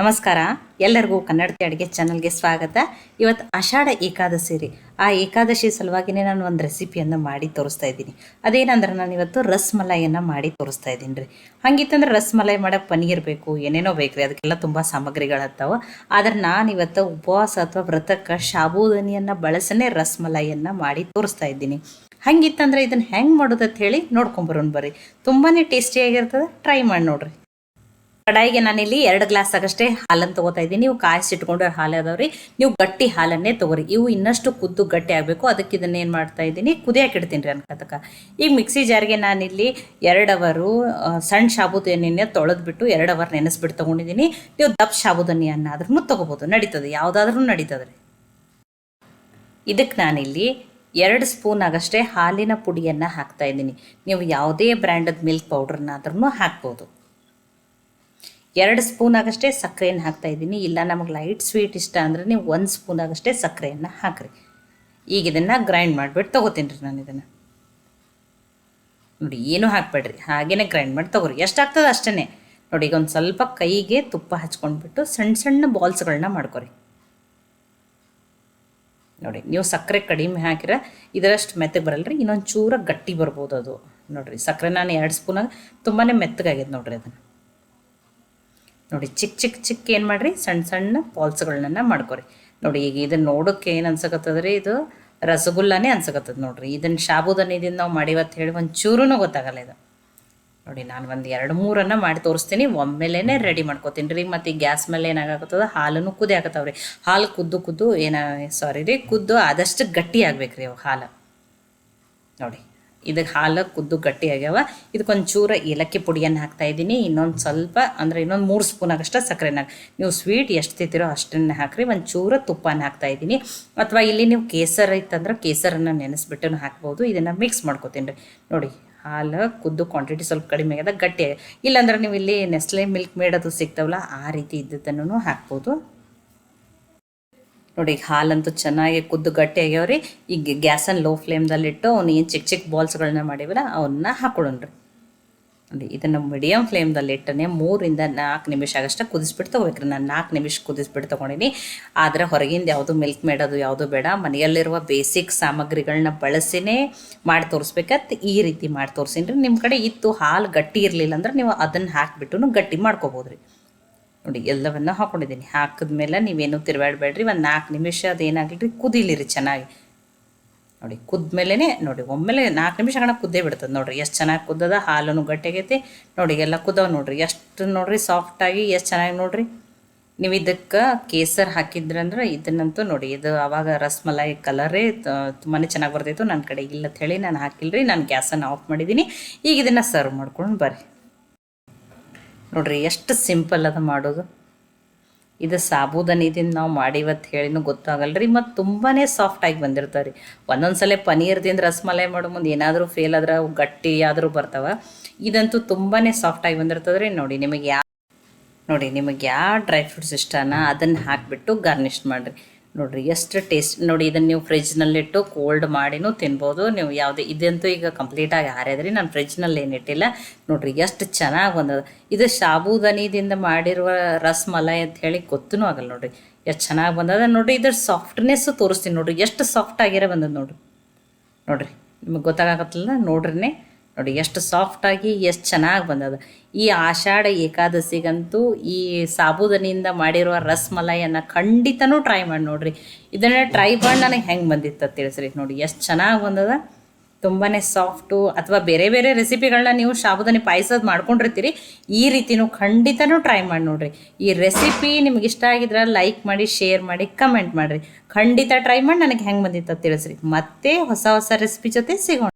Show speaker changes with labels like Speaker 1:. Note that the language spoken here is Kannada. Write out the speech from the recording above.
Speaker 1: ನಮಸ್ಕಾರ. ಎಲ್ಲರಿಗೂ ಕನ್ನಡತಿ ಅಡುಗೆ ಚಾನಲ್ಗೆ ಸ್ವಾಗತ. ಇವತ್ತು ಆಷಾಢ ಏಕಾದಶಿ ರೀ. ಆ ಏಕಾದಶಿ ಸಲುವಾಗಿನೇ ನಾನು ಒಂದು ರೆಸಿಪಿಯನ್ನು ಮಾಡಿ ತೋರಿಸ್ತಾ ಇದ್ದೀನಿ. ಅದೇನಂದ್ರೆ ನಾನು ಇವತ್ತು ರಸ್ಮಲಾಯಿಯನ್ನು ಮಾಡಿ ತೋರಿಸ್ತಾ ಇದ್ದೀನಿ ರೀ. ಹಂಗಿತ್ತಂದ್ರೆ ರಸ್ಮಲೈ ಮಾಡೋಕೆ ಪನೀರ್ ಬೇಕು, ಏನೇನೋ ಬೇಕು ರೀ. ಅದಕ್ಕೆಲ್ಲ ತುಂಬ ಸಾಮಗ್ರಿಗಳು ಆದರೆ ನಾನು ಇವತ್ತು ಉಪವಾಸ ಅಥವಾ ವ್ರತಕ್ಕೆ ಸಾಬೂದನಿಯನ್ನು ಬಳಸನೇ ರಸ್ಮಲಾಯಿಯನ್ನು ಮಾಡಿ ತೋರಿಸ್ತಾ ಇದ್ದೀನಿ. ಹಂಗಿತ್ತಂದ್ರೆ ಇದನ್ನು ಹೆಂಗೆ ಮಾಡೋದು ಅಂತ ಹೇಳಿ ನೋಡ್ಕೊಂಬರೋಣ ಬರ್ರಿ. ತುಂಬಾ ಟೇಸ್ಟಿಯಾಗಿರ್ತದೆ ಟ್ರೈ ಮಾಡಿ ನೋಡ್ರಿ. ಕಡಾಯಿಗೆ ನಾನಿಲ್ಲಿ ಎರಡು ಗ್ಲಾಸ್ ಆಗಷ್ಟೇ ಹಾಲನ್ನು ತಗೋತಾ ಇದ್ದೀನಿ. ನೀವು ಕಾಯಿಸಿಟ್ಕೊಂಡು ಹಾಲು ಅದಾವ್ರಿ. ನೀವು ಗಟ್ಟಿ ಹಾಲನ್ನೇ ತಗೋರಿ. ಇವು ಇನ್ನಷ್ಟು ಕುದ್ದು ಗಟ್ಟಿ ಆಗಬೇಕು. ಅದಕ್ಕೆ ಇದನ್ನ ಏನು ಮಾಡ್ತಾ ಇದ್ದೀನಿ. ಕುದಿಯಕ್ಕೆ ಇಡ್ತೀನಿ ರೀ ಅನ್ಕತಕ. ಈಗ ಮಿಕ್ಸಿ ಜಾರ್ಗೆ ನಾನಿಲ್ಲಿ ಎರಡು ಅವರು ಸಣ್ಣ ಸಾಬೂದನ್ನೇ ತೊಳೆದ್ಬಿಟ್ಟು ಎರಡು ಅವರ್ ನೆನೆಸ್ಬಿಟ್ಟು ತೊಗೊಂಡಿದ್ದೀನಿ. ನೀವು ದಪ್ಪ ಸಾಬೂದನ್ನಿಯನ್ನು ಆದ್ರೂ ತೊಗೋಬೋದು. ನಡೀತದೆ. ಯಾವುದಾದ್ರೂ ನಡೀತದೆ ಇದಕ್ಕೆ ನಾನಿಲ್ಲಿ ಎರಡು ಸ್ಪೂನ್ ಆಗಷ್ಟೇ ಹಾಲಿನ ಪುಡಿಯನ್ನು ಹಾಕ್ತಾ ಇದ್ದೀನಿ. ನೀವು ಯಾವುದೇ ಬ್ರ್ಯಾಂಡದ ಮಿಲ್ಕ್ ಪೌಡ್ರನ್ನಾದ್ರೂ ಹಾಕ್ಬೋದು. ಎರಡು ಸ್ಪೂನ್ ಆಗಷ್ಟೇ ಸಕ್ಕರೆಯನ್ನು ಹಾಕ್ತಾ ಇದ್ದೀನಿ. ಇಲ್ಲ, ನಮಗೆ ಲೈಟ್ ಸ್ವೀಟ್ ಇಷ್ಟ ಅಂದರೆ ನೀವು ಒಂದು ಸ್ಪೂನ್ ಆಗಷ್ಟೇ ಸಕ್ಕರೆಯನ್ನು ಹಾಕ್ರಿ. ಈಗ ಇದನ್ನು ಗ್ರೈಂಡ್ ಮಾಡಿಬಿಟ್ಟು ತೊಗೋತೀನಿ ರೀ ನಾನು ಇದನ್ನು. ನೋಡಿ, ಏನೂ ಹಾಕ್ಬೇಡ್ರಿ. ಹಾಗೇನೆ ಗ್ರೈಂಡ್ ಮಾಡಿ ತೊಗೊರಿ. ಎಷ್ಟಾಗ್ತದೆ ಅಷ್ಟೇ ನೋಡಿ, ಈಗ ಒಂದು ಸ್ವಲ್ಪ ಕೈಗೆ ತುಪ್ಪ ಹಚ್ಕೊಂಡ್ಬಿಟ್ಟು ಸಣ್ಣ ಸಣ್ಣ ಬಾಲ್ಸ್ಗಳನ್ನ ಮಾಡ್ಕೊರಿ. ನೋಡಿ, ನೀವು ಸಕ್ಕರೆ ಕಡಿಮೆ ಹಾಕಿರ ಇದರಷ್ಟು ಮೆತ್ತಗೆ ಬರಲ್ರಿ. ಇನ್ನೊಂದು ಚೂರ ಗಟ್ಟಿ ಬರ್ಬೋದು ಅದು. ನೋಡಿರಿ, ಸಕ್ಕರೆ ನಾನು ಎರಡು ಸ್ಪೂನಾಗ ತುಂಬಾ ಮೆತ್ತಗಾಗಿದೆ ನೋಡಿರಿ ಅದನ್ನು. ನೋಡಿ ಚಿಕ್ಕ ಚಿಕ್ಕ ಚಿಕ್ಕ ಏನು ಮಾಡಿರಿ? ಸಣ್ಣ ಸಣ್ಣ ಪಾಲ್ಸ್ಗಳನ್ನ ಮಾಡ್ಕೊರಿ. ನೋಡಿ ಈಗ ಇದನ್ನು ನೋಡೋಕ್ಕೆ ಏನು ಅನ್ಸಕತ್ತದ್ರಿ? ಇದು ರಸಗುಲ್ಲನೇ ಅನ್ಸಕತ್ತದ ನೋಡ್ರಿ. ಇದನ್ನು ಇದನ್ನು ನಾವು ಮಾಡಿವತ್ತು ಹೇಳಿ ಒಂದು ಚೂರೂ ಗೊತ್ತಾಗಲ್ಲ ಇದು. ನೋಡಿ ನಾನು ಒಂದು ಎರಡು ಮೂರನ್ನು ಮಾಡಿ ತೋರಿಸ್ತೀನಿ. ಒಮ್ಮೆಲೇ ರೆಡಿ ಮಾಡ್ಕೋತೀನಿ ರೀ. ಮತ್ತು ಈ ಗ್ಯಾಸ್ ಮೇಲೆ ಏನಾಗತ್ತದ ಹಾಲನ್ನು ಕುದಿ ರೀ ಹಾಲು ಕುದ್ದು ಕುದ್ದು ಏನ ಸಾರಿ ರೀ, ಕುದ್ದು ಆದಷ್ಟು ಗಟ್ಟಿ ಆಗ್ಬೇಕು ರೀ ಅವು ಹಾಲು. ನೋಡಿ. ಇದಕ್ಕೆ ಹಾಲು ಕುದ್ದು ಗಟ್ಟಿ ಆಗ್ಯಾವ. ಚೂರ ಏಲಕ್ಕಿ ಪುಡಿಯನ್ನು ಹಾಕ್ತಾ ಇದ್ದೀನಿ. ಇನ್ನೊಂದು ಸ್ವಲ್ಪ, ಅಂದರೆ ಇನ್ನೊಂದು ಮೂರು ಸ್ಪೂನ್ ಆಗಷ್ಟೇ ಸಕ್ಕರೆನ ನೀವು ಸ್ವೀಟ್ ಎಷ್ಟು ತಿಂತೀರೋ ಅಷ್ಟನ್ನು ಹಾಕ್ರಿ. ಒಂದು ಚೂರ ತುಪ್ಪನ ಹಾಕ್ತಾ ಇದ್ದೀನಿ. ಅಥವಾ ಇಲ್ಲಿ ನೀವು ಕೇಸರ ಇತ್ತಂದ್ರೆ ಕೇಸರನ್ನು ನೆನೆಸ್ಬಿಟ್ಟು ಹಾಕ್ಬೋದು. ಇದನ್ನು ಮಿಕ್ಸ್ ಮಾಡ್ಕೊತೀನಿ ರೀ. ನೋಡಿ, ಹಾಲು ಕುದ್ದು ಕ್ವಾಂಟಿಟಿ ಸ್ವಲ್ಪ ಕಡಿಮೆ ಆಗ್ಯದ, ಗಟ್ಟಿ. ಇಲ್ಲಾಂದ್ರೆ ನೀವು ಇಲ್ಲಿ ನೆಸ್ಲೆ ಮಿಲ್ಕ್ ಮೇಡ್ ಅದು ಸಿಗ್ತಾವಲ್ಲ, ಆ ರೀತಿ ಇದ್ದದ್ದನ್ನು ಹಾಕ್ಬೋದು. ನೋಡಿ ಹಾಲಂತೂ ಚೆನ್ನಾಗಿ ಕುದ್ದು ಗಟ್ಟಿ ಆಗ್ಯಾವ್ರಿ. ಈಗ ಗ್ಯಾಸನ್ನು ಲೋ ಫ್ಲೇಮ್ದಲ್ಲಿಟ್ಟು ಅವ್ನು ಏನು ಚಿಕ್ಕ ಚಿಕ್ಕ ಬಾಲ್ಸ್ಗಳನ್ನ ಮಾಡಿವಲ್ಲ ಅವನ್ನ ಹಾಕೊಳ್ಳೋಣ್ರಿ ನೋಡಿ, ಇದನ್ನು ಮೀಡಿಯಮ್ ಫ್ಲೇಮ್ದಲ್ಲಿ ಇಟ್ಟನೆ ಮೂರಿಂದ ನಾಲ್ಕು ನಿಮಿಷ ಆಗಷ್ಟ ಕುದಿಸ್ಬಿಟ್ಟು ತೊಗೋಬೇಕ್ರಿ. ನಾನು ನಾಲ್ಕು ನಿಮಿಷ ಕುದಿಸ್ಬಿಟ್ಟು ತೊಗೊಂಡಿನಿ. ಆದರೆ ಹೊರಗಿಂದ ಯಾವುದು ಮಿಲ್ಕ್ ಮೇಡೋದು ಯಾವುದು ಬೇಡ. ಮನೆಯಲ್ಲಿರುವ ಬೇಸಿಕ್ ಸಾಮಗ್ರಿಗಳನ್ನ ಬಳಸಿನೇ ಮಾಡಿ ತೋರಿಸ್ಬೇಕಂತ ಈ ರೀತಿ ಮಾಡಿ ತೋರಿಸಿನ್ರಿ. ನಿಮ್ಮ ಕಡೆ ಇತ್ತು ಹಾಲು ಗಟ್ಟಿ ಇರಲಿಲ್ಲ ಅಂದ್ರೆ ನೀವು ಅದನ್ನು ಹಾಕಿಬಿಟ್ಟು ಗಟ್ಟಿ ಮಾಡ್ಕೋಬೋದು ರೀ ನೋಡಿ, ಎಲ್ಲವನ್ನು ಹಾಕೊಂಡಿದ್ದೀನಿ. ಹಾಕಿದ್ಮೇಲೆ ನೀವೇನು ತಿರುಗಾಡಬೇಡ್ರಿ, ಒಂದು ನಾಲ್ಕು ನಿಮಿಷ ಅದೇನಾಗಲಿ ಕುದೀಲಿರಿ ಚೆನ್ನಾಗಿ. ನೋಡಿ ಕುದ್ಮೇಲೆ ನೋಡಿ, ಒಮ್ಮೆಲೆ ನಾಲ್ಕು ನಿಮಿಷ ಕಣ ಕುದ್ದೇ ಬಿಡ್ತದೆ ನೋಡಿರಿ, ಎಷ್ಟು ಚೆನ್ನಾಗಿ ಕುದ್ದದ ಹಾಲೂ ಗಟ್ಟಿಗೈತಿ. ನೋಡಿ, ಎಲ್ಲ ಕುದ್ದವ ನೋಡ್ರಿ, ಎಷ್ಟು ನೋಡ್ರಿ ಸಾಫ್ಟಾಗಿ ಎಷ್ಟು ಚೆನ್ನಾಗಿ ನೋಡ್ರಿ. ನೀವು ಇದಕ್ಕೆ ಕೇಸರ್ ಹಾಕಿದ್ರಂದ್ರೆ ಇದನ್ನಂತೂ ನೋಡಿ, ಇದು ಆವಾಗ ರಸ್ಮಲಾಯಿ ಕಲರೇ ತುಂಬಾ ಚೆನ್ನಾಗಿ ಬರ್ತಿತ್ತು ನನ್ನ ಕಡೆ. ಇಲ್ಲ ಅಂತ ಹೇಳಿ ನಾನು ಹಾಕಿಲ್ರಿ, ನಾನು ಗ್ಯಾಸನ್ನು ಆಫ್ ಮಾಡಿದ್ದೀನಿ ಈಗ ಇದನ್ನು ಸರ್ವ್ ಮಾಡ್ಕೊಂಡು ಬರ್ರಿ. ನೋಡ್ರಿ, ಎಷ್ಟು ಸಿಂಪಲ್ ಅದ ಮಾಡೋದು. ಇದು ಸಾಬೂದನಿದಿಂದ ನಾವು ಮಾಡಿವತ್ತು ಹೇಳಿನೂ ರೀ ಮತ್ತು ತುಂಬಾ ಸಾಫ್ಟಾಗಿ ಬಂದಿರ್ತಾವೆ ರೀ ಒಂದೊಂದು ಸಲ ಪನೀರ್ದಿಂದ ರಸಮಲೈ ಮಾಡೋ ಮುಂದೆ ಏನಾದರೂ ಫೇಲ್ ಆದ್ರೆ ಗಟ್ಟಿ ಆದರೂ ಬರ್ತಾವೆ. ಇದಂತೂ ತುಂಬಾ ಸಾಫ್ಟಾಗಿ ಬಂದಿರ್ತದೆ ರೀ ನೋಡಿ, ನಿಮಗೆ ಯಾವ ನೋಡಿ, ನಿಮಗೆ ಯಾವ ಡ್ರೈ ಫ್ರೂಟ್ಸ್ ಇಷ್ಟನ, ಅದನ್ನು ಹಾಕಿಬಿಟ್ಟು ಗಾರ್ನಿಷ್ ಮಾಡಿರಿ. ನೋಡಿರಿ, ಎಷ್ಟು ಟೇಸ್ಟ್ ನೋಡಿ ಇದನ್ನು ನೀವು ಫ್ರಿಜ್ನಲ್ಲಿಟ್ಟು ಕೋಲ್ಡ್ ಮಾಡಿನೂ ತಿನ್ಬೋದು. ನೀವು ಯಾವುದೇ ಇದಂತೂ ಈಗ ಕಂಪ್ಲೀಟಾಗಿ ಆರ್ಯದ್ರಿ, ನಾನು ಫ್ರಿಜ್ನಲ್ಲಿ ಏನಿಟ್ಟಿಲ್ಲ ನೋಡಿರಿ, ಎಷ್ಟು ಚೆನ್ನಾಗಿ ಬಂದದ. ಇದು ಸಾಬೂದನಿದಿಂದ ಮಾಡಿರುವ ರಸಮಲೈ ಅಂತ ಹೇಳಿ ಗೊತ್ತೂ ಆಗಲ್ಲ ನೋಡಿರಿ. ಎಷ್ಟು ಚೆನ್ನಾಗಿ ಬಂದದ. ನೋಡಿರಿ, ಇದ್ರ ಸಾಫ್ಟ್ನೆಸ್ ತೋರಿಸ್ತೀನಿ ನೋಡಿರಿ. ಎಷ್ಟು ಸಾಫ್ಟ್ ಆಗಿರೋ ಬಂದದ ನೋಡಿರಿ. ನೋಡ್ರಿ, ನಿಮಗೆ ಗೊತ್ತಾಗತ್ತಲ್ಲ ನೋಡ್ರಿನೇ. ನೋಡಿ, ಎಷ್ಟು ಸಾಫ್ಟಾಗಿ ಎಷ್ಟು ಚೆನ್ನಾಗಿ ಬಂದದ. ಈ ಆಷಾಢ ಏಕಾದಶಿಗಂತೂ ಈ ಸಾಬೂದನಿಯಿಂದ ಮಾಡಿರುವ ರಸ್ಮಲಾಯನ್ನು ಖಂಡಿತನೂ ಟ್ರೈ ಮಾಡಿ ನೋಡ್ರಿ. ಇದನ್ನು ಟ್ರೈ ಮಾಡಿ ನನಗೆ ಹೆಂಗೆ ಬಂದಿತ್ತು ತಿಳಿಸ್ರಿ. ನೋಡಿ, ಎಷ್ಟು ಚೆನ್ನಾಗಿ ಬಂದದ. ತುಂಬಾ ಸಾಫ್ಟು ಅಥವಾ ಬೇರೆ ಬೇರೆ ರೆಸಿಪಿಗಳನ್ನ ನೀವು ಸಾಬೂದನಿ ಪಾಯಸದ ಮಾಡ್ಕೊಂಡಿರ್ತೀರಿ, ಈ ರೀತಿನೂ ಖಂಡಿತನೂ ಟ್ರೈ ಮಾಡಿ ನೋಡ್ರಿ. ಈ ರೆಸಿಪಿ ನಿಮ್ಗೆ ಇಷ್ಟ ಆಗಿದ್ರೆ ಲೈಕ್ ಮಾಡಿ ಶೇರ್ ಮಾಡಿ ಕಮೆಂಟ್ ಮಾಡಿರಿ. ಖಂಡಿತ ಟ್ರೈ ಮಾಡಿ, ನನಗೆ ಹೆಂಗೆ ಬಂದಿತ್ತು ತಿಳಿಸ್ರಿ. ಮತ್ತೆ ಹೊಸ ಹೊಸ ರೆಸಿಪಿ ಜೊತೆ ಸಿಗೋಣ.